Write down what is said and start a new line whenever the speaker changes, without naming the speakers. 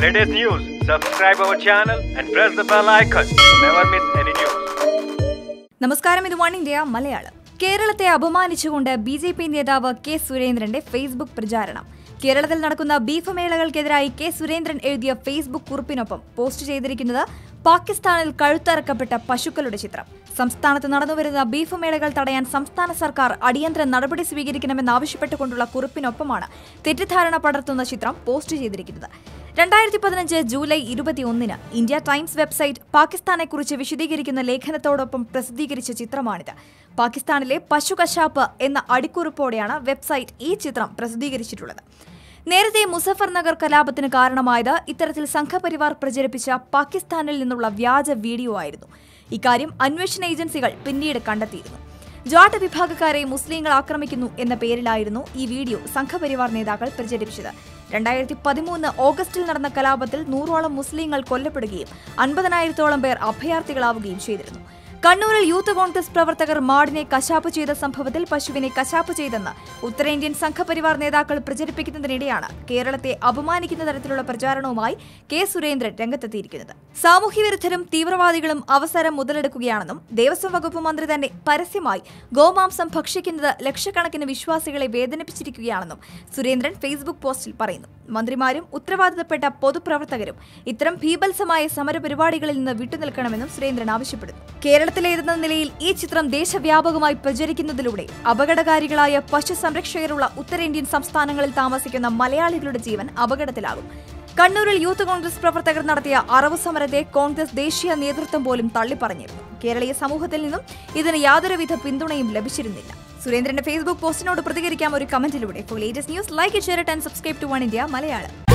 latest news, subscribe our channel and press the bell icon. to Never miss any news.
നമസ്കാരം ഇത് one India Malayalam കേരളത്തെ അപമാനിച്ചുകൊണ്ട് B J P നേതാവ് K സുരേന്ദ്രന്റെ Facebook പ്രചാരണം കേരളത്തിൽ നടക്കുന്ന ബീഫ് മേളകൾക്കെതിരായി കെ സുരേന്ദ്രൻ എഴുതിയ ഫേസ്ബുക്ക് കുറിപ്പിനൊപ്പം പോസ്റ്റ് ചെയ്തിരിക്കുന്നത് പാകിസ്ഥാനിൽ കഴുത്തറക്കപ്പെട്ട പശുക്കളുടെ ചിത്രം സംസ്ഥാനത്ത് നടന്നുവരുന്ന ബീഫ് മേളകൾ തടയാൻ സംസ്ഥാന സർക്കാർ അടിയന്തര നടപടി സ്വീകരിക്കണമെന്നാവശ്യപ്പെട്ടുകൊണ്ടുള്ള കുറിപ്പിനൊപ്പമാണ് തെറ്റിദ്ധാരണ പടർത്തുന്ന ചിത്രം പോസ്റ്റ് ചെയ്തിരിക്കുന്നത് രണ്ടായിരത്തി പതിനഞ്ച് ജൂലൈ ഇരുപത്തിയൊന്നിന് ഇന്ത്യ ടൈംസ് വെബ്സൈറ്റ് പാകിസ്ഥാനെക്കുറിച്ച് വിശദീകരിക്കുന്ന ലേഖനത്തോടൊപ്പം പ്രസിദ്ധീകരിച്ച ചിത്രമാണിത്. പാകിസ്ഥാനിലെ പശു കശാപ്പ് എന്ന അടിക്കുറിപ്പോടെയാണ് വെബ്സൈറ്റ് ഈ ചിത്രം പ്രസിദ്ധീകരിച്ചിട്ടുള്ളത്. നേരത്തെ മുസഫർ നഗർ കലാപത്തിന് കാരണമായത് ഇത്തരത്തിൽ സംഘപരിവാർ പ്രചരിപ്പിച്ച പാകിസ്ഥാനിൽ നിന്നുള്ള വ്യാജ വീഡിയോ ആയിരുന്നു. ഇക്കാര്യം അന്വേഷണ ഏജൻസികൾ പിന്നീട് കണ്ടെത്തിയിരുന്നു. ജാട്ട് വിഭാഗക്കാരെ മുസ്ലിങ്ങൾ ആക്രമിക്കുന്നു എന്ന പേരിലായിരുന്നു ഈ വീഡിയോ സംഘപരിവാർ നേതാക്കൾ പ്രചരിപ്പിച്ചത്. രണ്ടായിരത്തി പതിമൂന്ന് ഓഗസ്റ്റിൽ നടന്ന കലാപത്തിൽ നൂറോളം മുസ്ലിങ്ങൾ കൊല്ലപ്പെടുകയും അൻപതിനായിരത്തോളം പേർ അഭയാർത്ഥികളാവുകയും ചെയ്തിരുന്നു. കണ്ണൂരിൽ യൂത്ത് കോൺഗ്രസ് പ്രവർത്തകർ മാടിനെ കശാപ്പ് ചെയ്ത സംഭവത്തിൽ പശുവിനെ കശാപ്പ് ചെയ്തെന്ന് ഉത്തരേന്ത്യൻ സംഘപരിവാർ നേതാക്കൾ പ്രചരിപ്പിക്കുന്നതിനിടെയാണ് കേരളത്തെ അപമാനിക്കുന്ന തരത്തിലുള്ള പ്രചാരണവുമായി കെ സുരേന്ദ്രൻ രംഗത്തെത്തിയിരിക്കുന്നത്. സാമൂഹ്യവിരുദ്ധരും തീവ്രവാദികളും അവസരം മുതലെടുക്കുകയാണെന്നും ദേവസ്വം വകുപ്പ് മന്ത്രി തന്നെ പരസ്യമായി ഗോമാംസം ഭക്ഷിക്കുന്നത് ലക്ഷക്കണക്കിന് വിശ്വാസികളെ വേദനിപ്പിച്ചിരിക്കുകയാണെന്നും സുരേന്ദ്രൻ ഫേസ്ബുക്ക് പോസ്റ്റിൽ പറയുന്നു. മന്ത്രിമാരും ഉത്തരവാദിത്തപ്പെട്ട പൊതുപ്രവർത്തകരും ഇത്തരം ഭീഭത്സമായ സമരപരിപാടികളിൽ നിന്ന് വിട്ടുനിൽക്കണമെന്നും സുരേന്ദ്രൻ ആവശ്യപ്പെടുന്നു. കേരളത്തിലേതെന്ന നിലയിൽ ഈ ചിത്രം ദേശവ്യാപകമായി പ്രചരിക്കുന്നതിലൂടെ അപകടകാരികളായ പശു സംരക്ഷകരുള്ള ഉത്തരേന്ത്യൻ സംസ്ഥാനങ്ങളിൽ താമസിക്കുന്ന മലയാളികളുടെ ജീവൻ അപകടത്തിലാകും. കണ്ണൂരിൽ യൂത്ത് കോൺഗ്രസ് പ്രവർത്തകർ നടത്തിയ അറവ് സമരത്തെ കോൺഗ്രസ് ദേശീയ നേതൃത്വം പോലും തള്ളിപ്പറഞ്ഞിരുന്നു. കേരളീയ സമൂഹത്തിൽ നിന്നും ഇതിന് യാതൊരുവിധ പിന്തുണയും ലഭിച്ചിരുന്നില്ല. സുരേന്ദ്രന്റെ ഫേസ്ബുക്ക് പോസ്റ്റിനോട് പ്രതികരിക്കാം ഒരു കമന്റിലൂടെ. Latest news like share and subscribe to One India Malayalam.